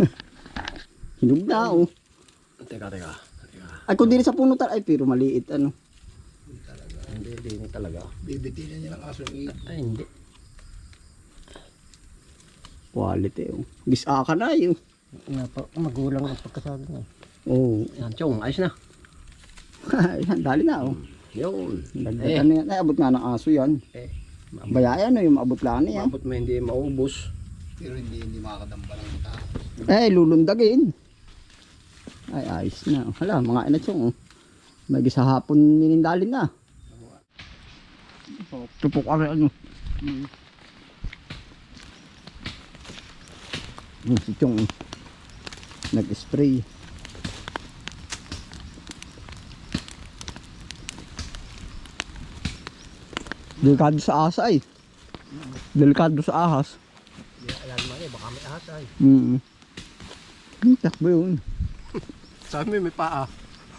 Hinog na oh. Teka, teka. teka. Ay kung di sa puno tal ay pero maliit ano. Hindi, hindi, hindi talaga. Bibitinan niya ng aso Ay, hindi. Quality oh. Gisa ka na yun. Nga pa, magulang ang pagkasabi niya. Oh. Yan, chong, ayos na. Yan, dali na oh. Yun. Dagdagan na yan. Ay, abot nga ng aso yan. Eh, Bayayan no, yung maabot lang niya. maabot mo hindi maubos. Pero hindi, hindi makakadamba ng tao. Eh, lulundagin. Ay, ayos na. Hala, mga inatsong. Oh. May gisa hapon minindalin na. Tupok ka rin ano. Mm. Mm, si Chong. oh. Nag-spray. Delikado sa asa eh. Delikado sa ahas. Alam mo eh, baka may ahas ay. Mm. Hmm, takbo yun. Mo may paa.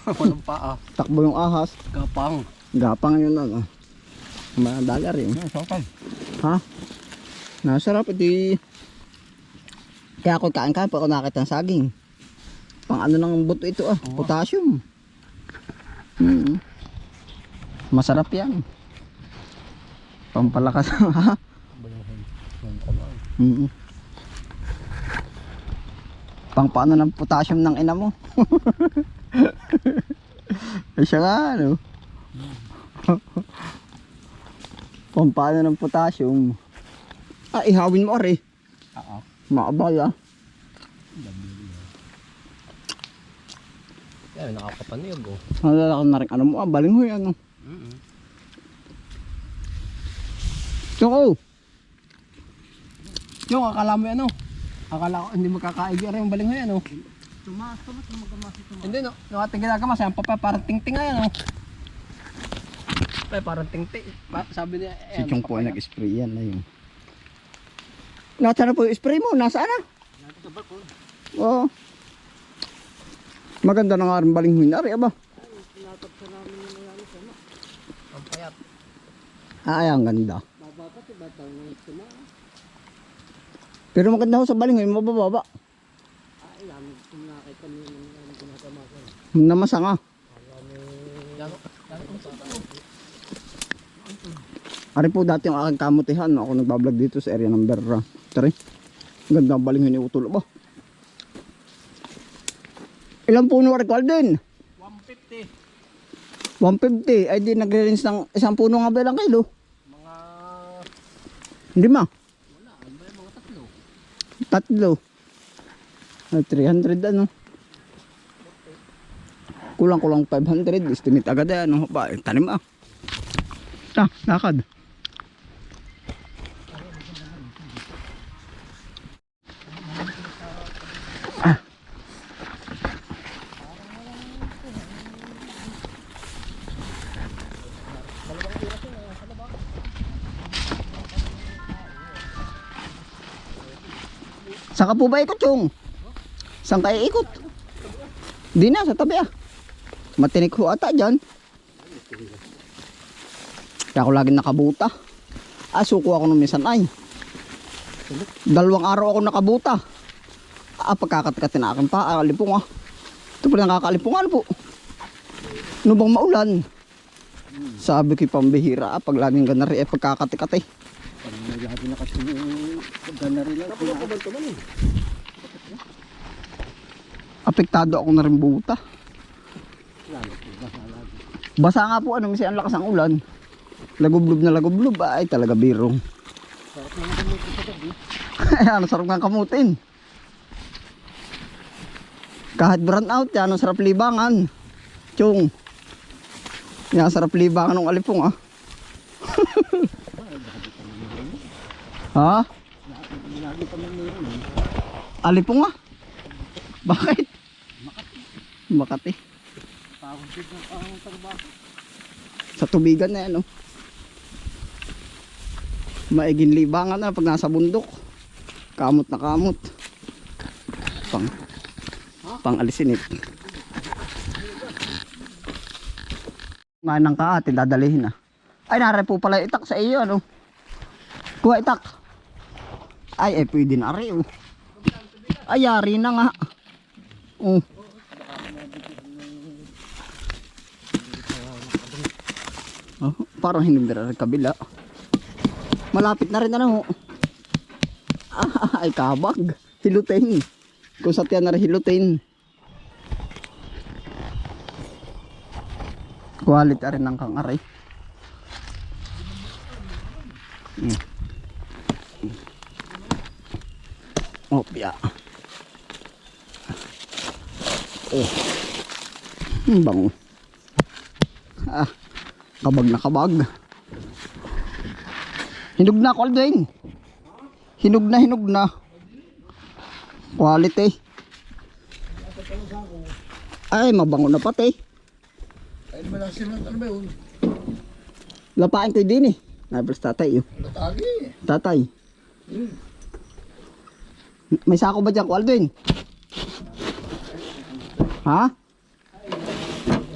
Walang paa. Takbo yung ahas. Kapang. Gapang yun lang ah. Mga dollar yun. Ano, sokal. Ha? Nasarap ito Kaya ako kain kain pa ako nakita ng saging. Pang ano ng buto ito ah. Oo. Potassium. Mm. Masarap yan. Pampalakas ha. Mm. Pang paano ng potassium ng ina mo. Ay siya nga ano. Pang paano ng potassium. Ah, ihawin mo ari. Oo. Maabay ah. Yan, nakakapaniyog oh. Nalala ko na rin ano mo ah. Balinghoy ano. Mm Tsoko. Yung akala mo ano? Akala ko hindi magkakaigi rin yung baling mo yan oh. Tumas, tumas, magamas ito. Hindi no, yung ating ginagawa sa pa parang tingting nga yan oh. Pa parang tingting. Pa, sabi niya Si Chong po ay nag-spray yan na yun. Nasaan na po yung spray mo? Nasaan na? Oo. Maganda na nga rin balinghoy na rin, aba. Ang payat. Ah, ay, ang ganda. Pero maganda ho sa balinghoy, mabababa. Namasa nga. Ari po dati yung aking kamutihan. Ako nagbablog dito sa area number 3. Ganda ang balinghoy ni Utol ba? Ilang puno rin din? 150. 150. Ay di nagre-rinse ng isang puno nga ba ilang kilo? Mga Hindi ma. wala, ano ba yung mga tatlo? Tatlo. Ay, 300 ano. Kulang-kulang 500. Estimate agad eh. Ano ba? Tanim ah. Ah, lakad. Saan ka po ba ikot, Chong? Saan kayo ikot? Di na, sa tabi ah. Matinik ho ata dyan. Kaya ako laging nakabuta. Ah, suko ako nung minsan ay. Dalawang araw ako nakabuta. Ah, pagkakatikatin na akin pa. Ah, lipong ah. Ito pala nakakalipong ano po. Ano bang maulan? Sabi ko pambihira ah, pag laging ganari eh pagkakatikati. Pag nagyabi na kasi yung ganari lang. Tapos ako man eh? Apektado ako na rin buta. Lalo po ba? Lalo. Basa nga po ano, kasi ang lakas ng ulan. Lagublob na lagublob, ay talaga birong. Ayan, sarap nga kamutin. Kahit burn out, yan, ang sarap libangan. Chung. Yan, sarap libangan ng alipong, ah. ha? Eh. Alipong, ah? Bakit? Makati. Trabaho. Sa tubigan na yan, oh. Maiging libangan na pag nasa bundok. Kamot na kamot. Pang pang alisinit. Ngayon ng kaati, dadalihin na. Ay, nare po pala itak sa iyo, ano? Kuha itak. Ay, ay, pwede na rin, oh. Ayari na nga. Oh. Oh, parang hinog na rin kabila. Malapit na rin ano. Ah, ay kabag. Hilutin. Kung sa tiyan na rin hilutin. Quality rin ng kangaray. Mm. Piya. Oh. Hmm, bango. Ah, kabag na kabag. Hinog na, Colvin. Hinog na, hinog na. Quality. Ay, mabango na pati. Ay, naman lang sila. Ano ba yun? Lapain ko din eh. Nabals tatay yun. Latagi. Tatay. May sako ba dyan, Alvin? Ha?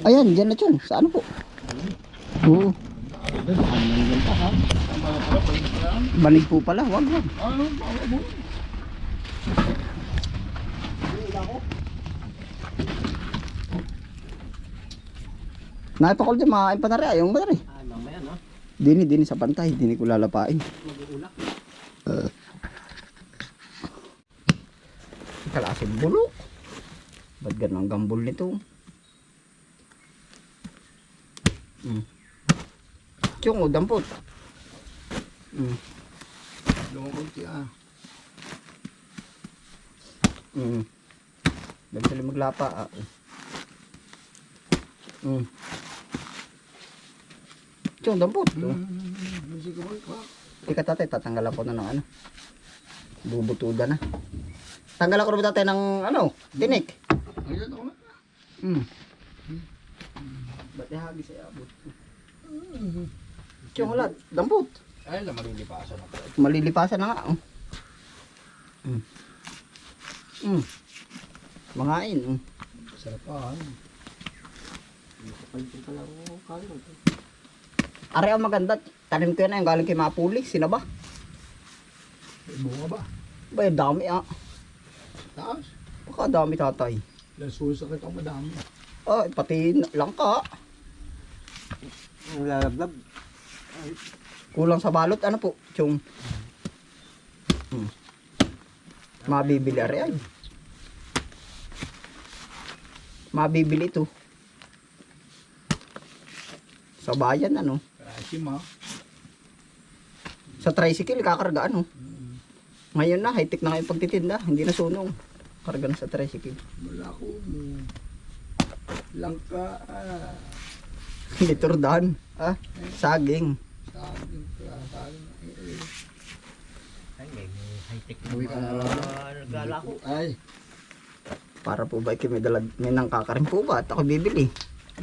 Ayan, dyan na dyan. Sa ano po? Oo. Banig po pala, wag wag. Naipakol dyan, makain pa na rin. Ayaw mo na rin. Ah? Dini, dini sa pantay. Dini ko lalapain. Mag-uulak. Uh. Kalasing bulok. Ba't ganun ang gambol nito? Mm. Tiyong o, dampot. Mm. Lumakunti ah. Mm. Sila maglapa. Ah. Mm. Tiyong, dampot. Mm. Hmm. Sige mo. Ika tatay, tatanggal ako na ng ano. Bubutuda na. Tanggal ako na tatay ng ano, tinik. Ayun ako na. Hmm. Ba't ihagi sa abot? Tiyong ulat, dampot. Ay, lang malilipasan ako. Malilipasan na nga. Oh. Mm. Mm. Mangain. Mm. Sarap ah. Kapalitin pa lang ako kain. Are ang maganda. Tanim ko yan yung galing kay Mapuli. Sinaba. May bunga ba? Ba, dami ah. Taas. Baka dami tatay. Nasusakit ako madami. Ay, pati langka. Ang lalablab. Kulang sa balot. Ano po? Tiyong. Hmm. Mabibili ay. Mabibili ito. Sa bayan ano. Ma. Sa tricycle, kakarga ano. Ngayon na, high-tech na ngayon pagtitinda. Hindi na sunog. Karga na sa tricycle. Wala ko. Langka. Ah. Liturdan. Ah, saging. Sabi ka. Sabi Ay, may high-tech Uwi ka na lang. Nagala ko. Ay. Para po ba kayo may dalag, may nangkakarin po ba? At ako bibili.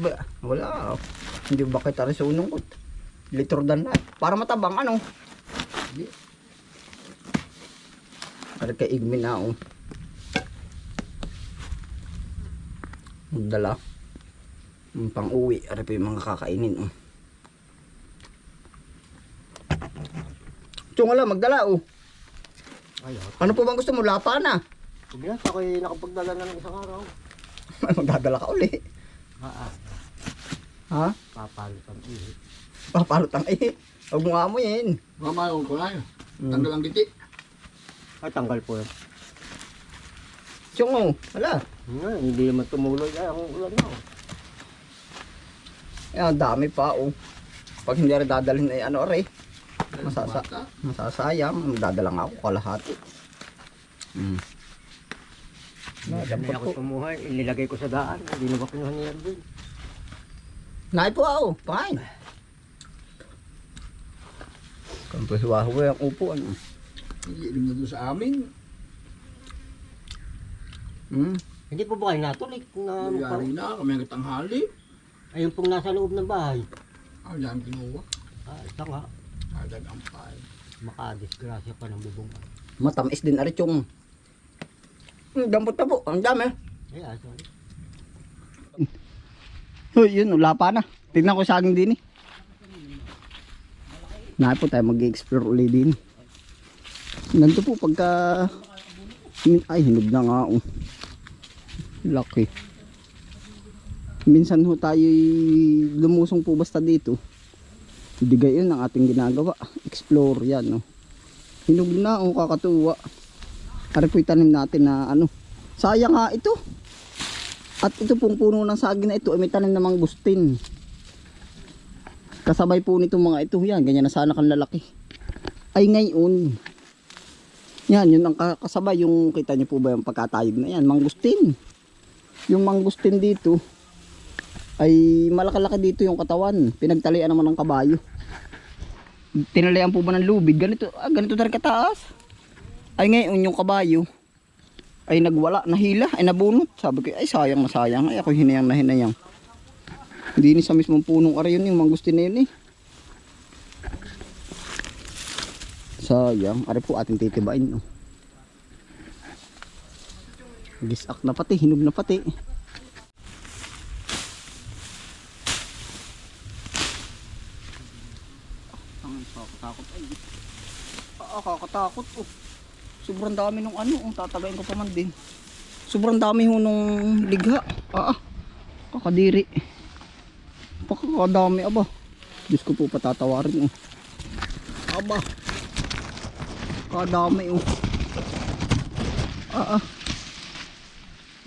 Ba, wala. Hindi ba kita rin sunog ko? Liturdan na. Para matabang ano. Hindi. Para kay Igmin na oh. Magdala. Yung pang uwi. Ano po yung mga kakainin oh. Tsong wala, magdala oh. Ay, Ano po bang gusto mo? Lapa na. Bilas ako'y nakapagdala na ng isang araw. Magdadala ka uli. Ah, ah. Ha? Papalit ang ihi. Papalot ang eh. Huwag mo amoyin. Mama, yung kulay. Mm. Tanggal ang giti. Ay, tanggal po yan. Oh. Wala. Nga, hindi naman tumuloy. Ay, ang ulan na. oh. Eh, ang dami pa oh. Pag hindi rin dadalhin ay ano rin. Masasa masasayang. Magdadala nga ako kalahati. Mm. Hindi ako tumuhay. Inilagay ko sa daan. Hindi na ba kinuha ni Erwin? Nai po ako. Pangain. Kampo hiwa-hiwa ang upuan. Iilim na doon sa amin. Mm. Hindi po ba kayo natulik na Yari na. Kami ang tanghali. Ayun pong nasa loob ng bahay. Ah, yan kinuha. Ah, ito nga. Adag ang pay. Makadisgrasya pa ng bubong. Matamis din arit yung Mm, dampot na po. Ang dami. Ay, ah, sorry. Hoy, yun, wala pa na. Tignan ko saging din eh. Nai po tayo mag-explore ulit din. Ganito po pagka Ay, hinog na nga. Oh. Laki. Minsan ho tayo lumusong po basta dito. Hindi gayon ang ating ginagawa. Explore yan. Oh. Hinog na. Oh, kakatuwa. Ari po tanim natin na ano. Sayang nga ito. At ito pong puno ng saging na ito ay may tanim na mangustin. Kasabay po nito mga ito yan. Ganyan na sana kang lalaki. Ay ngayon. Yan, yun ang ka- kasabay. Yung kita niyo po ba yung pagkatayog na yan. Mangustin. Yung mangustin dito ay malakalaki dito yung katawan. Pinagtalian naman ng kabayo. Tinalayan po ba ng lubig? Ganito, ah, ganito rin kataas. Ay ngayon yung kabayo ay nagwala, nahila, ay nabunot. Sabi ko, ay sayang na sayang. Ay ako hinayang na hinayang. Hindi ni sa mismong punong ari yun, yung mangustin na yun eh. Sayang. Ari po ating titibain. No? Gisak na pati, hinog na pati. Kakatakot ay. Ah, kakatakot oh. Sobrang dami nung ano, ang tatagayin ko pa man din. Sobrang dami ho nung ligha. Ah, ah. kakadiri. Pakakadami aba. Diyos ko po patatawarin oh. Aba. Kadami oh. Ah, ah.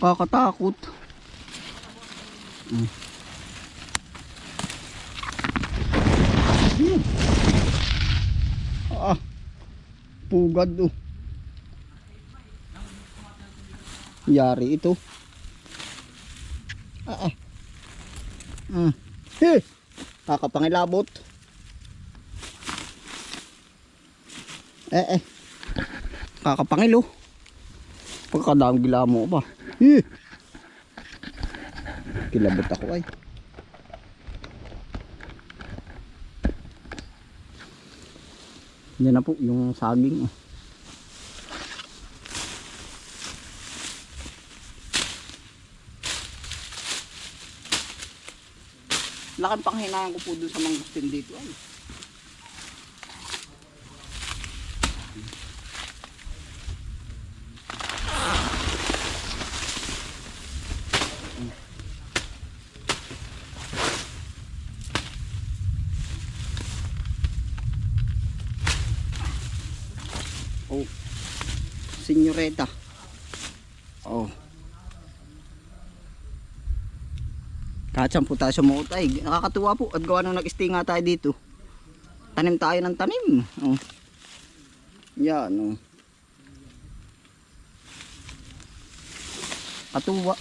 Kakatakot. Mm. Ah. Pugad oh. Yari ito. Ah, ah. Mm. He! Kakapangilabot. Eh, eh. Kakapangilo. Pagkadami gila mo ba? He! Kilabot ako ay. Yan na po yung saging. oh. Lakan pang hinayang ko po dun sa mangustin dito ay. Senyoreta. Oh. Katsam po tayo sa muutay. Nakakatuwa po. At gawa nung nag-stay nga tayo dito. Tanim tayo ng tanim. Oh. Yan. Oh. Katuwa.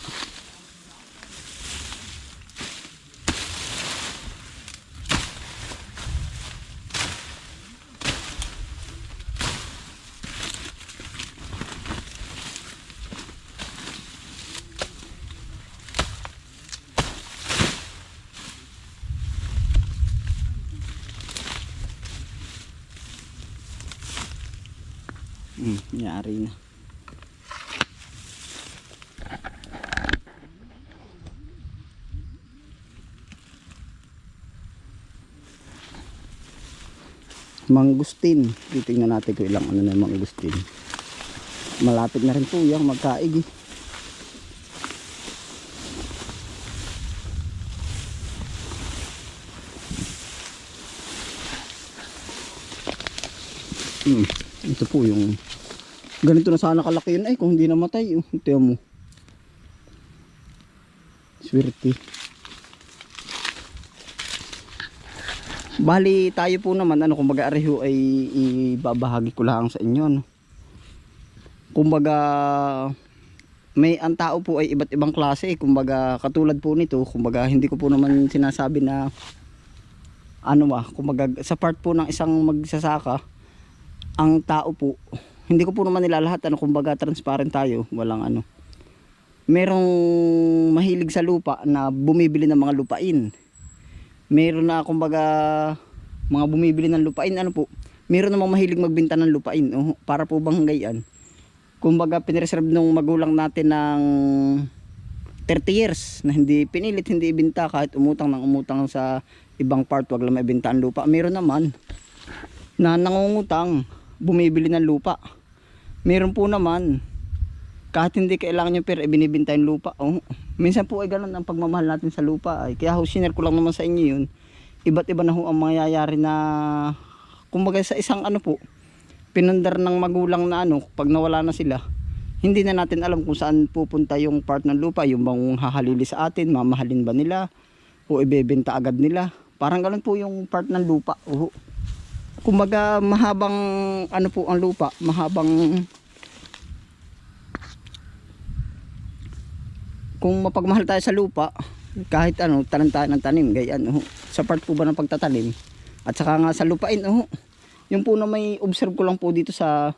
Yari na. Mangustin. Titingnan natin kung ilang ano na yung mangustin. Malapit na rin po yung magkaig eh. Hmm, ito po yung ganito na sana kalaki yun ay kung hindi namatay. Oh. Ito mo. Swerte. Bali tayo po naman ano kumbaga areho ay ibabahagi ko lang sa inyo no. Kumbaga may ang tao po ay iba't ibang klase eh. kumbaga katulad po nito kumbaga hindi ko po naman sinasabi na ano ba kumbaga sa part po ng isang magsasaka ang tao po hindi ko po naman nilalahat ano kumbaga transparent tayo walang ano. Merong mahilig sa lupa na bumibili ng mga lupain. Meron na kumbaga mga bumibili ng lupain ano po meron namang mahilig magbenta ng lupain oh, para po bang gayan kumbaga pinreserve nung magulang natin ng 30 years na hindi pinilit hindi ibenta kahit umutang ng umutang sa ibang part wag lang maibenta ang lupa. Meron naman na nangungutang bumibili ng lupa meron po naman kahit hindi kailangan nyo pero ibinibinta yung lupa. Oh. Minsan po ay ganun ang pagmamahal natin sa lupa. Ay. Kaya ho, sinare ko lang naman sa inyo yun. Iba't iba na ho ang mangyayari na kumbaga sa isang ano po, pinundar ng magulang na ano, pag nawala na sila, hindi na natin alam kung saan pupunta yung part ng lupa, yung bang hahalili sa atin, mamahalin ba nila, o ibebenta agad nila. Parang ganun po yung part ng lupa. Oo. Kumbaga mahabang ano po ang lupa, mahabang kung mapagmahal tayo sa lupa, kahit ano, tanim tayo ng tanim, ganyan, oh. sa part po ba ng pagtatanim, at saka nga sa lupain, oh. yung po na may observe ko lang po dito sa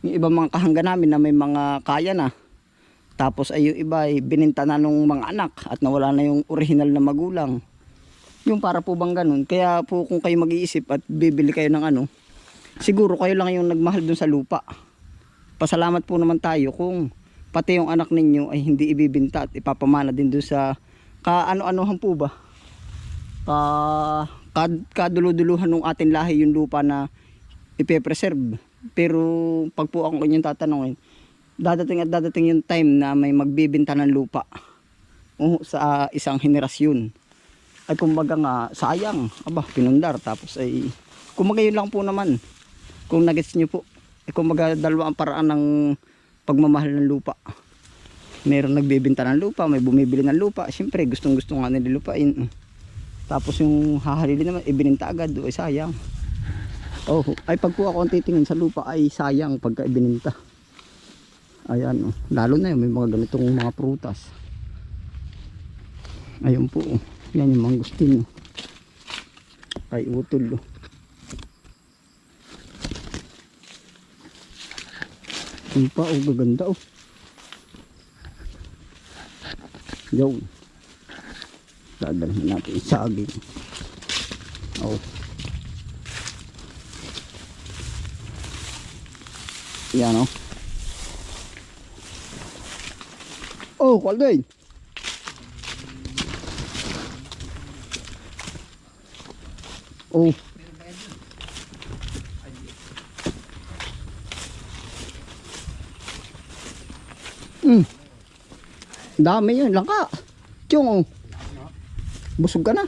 yung ibang mga kahangga namin na may mga kaya na, tapos ay yung iba ay bininta na nung mga anak at nawala na yung original na magulang. Yung para po bang ganun. Kaya po kung kayo mag-iisip at bibili kayo ng ano, siguro kayo lang yung nagmahal dun sa lupa. Pasalamat po naman tayo kung pati yung anak ninyo ay hindi ibibinta at ipapamana din dun sa kaano-anohan po ba? Ka, kad, kaduluduluhan ng ating lahi yung lupa na ipepreserve. Pero pag po ako inyong tatanungin, dadating at dadating yung time na may magbibinta ng lupa uh, sa isang henerasyon. Ay kumbaga nga, sayang. Aba, pinundar. Tapos ay, kumbaga yun lang po naman. Kung nagets nyo po. Ay kumbaga dalawa ang paraan ng pagmamahal ng lupa. Meron nagbibinta ng lupa, may bumibili ng lupa. Siyempre, gustong gusto nga nila lupain. Tapos yung hahalili naman, ibininta agad. Ay sayang. Oh, ay pag po ako ang titingin sa lupa ay sayang pagka ibininta. Ayan, oh. lalo na yun, may mga ganitong mga prutas. Ayun po, oh. Yan yung mangustin. Oh. Ay utol. Oh. Yun pa, oh, gaganda oh. Yo. Dadalhin natin yung saging. Oh. Yan oh. Oh, Kaldoy. Oh. Mm. Dami yun, langka. Tiyong, oh. Busog ka na.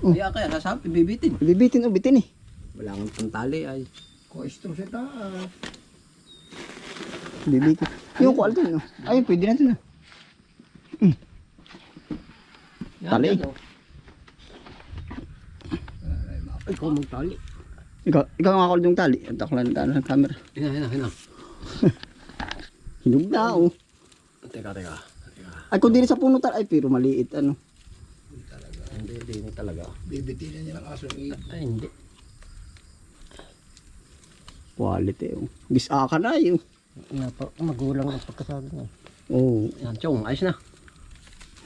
Oh. Kaya kaya sasabi, bibitin. Bibitin o bitin eh. Wala kang pantali ay. Koistro sa taas. Bibitin. Yung kual dun, oh. Ayun, pwede na dun, oh. Tali. Ay, kung magtali. Ikaw, ikaw nga kual yung tali. Ako lang ng ng camera. Hina, hina, hina. Hinog na, oh. Teka, teka. Teka. Ay, kung dili sa puno tal, ay, pero maliit, ano. Hindi, hindi, hindi talaga. Bibitinan niya ng aso ng Ay, hindi. Quality, oh. Gisa ka na, yun. Nga pa, magulang ang pagkasabi niya. Oh. Yan, chong, ayos na.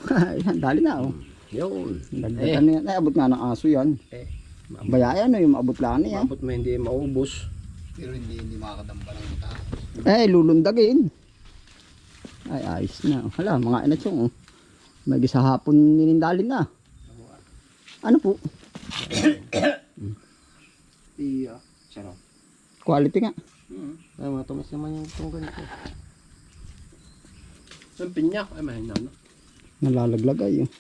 Yan, dali na, oh. Yun. Dagdagan na yan. Ay, abot nga ng aso yan. Eh, Bayayan, no, yung maabot lang niya. Mabot mo hindi maubos. Pero hindi, hindi makakadamba ng tao. Eh, lulundagin. Ay, ayos na. Hala, mga inatsong, oh. May gisa hapon ninindalin na. Ano po? Iya. Sarap. Quality nga. Ay, mga tumis naman yung itong ganito. Yung pinyak, ay mahina na. Nalalaglag ay. oh.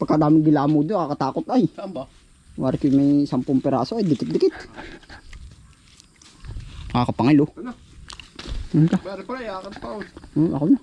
Pagkadaming gilamo doon, kakatakot ay. Saan ba? Wari ko may 10 peraso ay dikit-dikit. Nakakapangilo. Ano? Ano ka? Pero pala, yakan pa. oh. Hmm, ako na.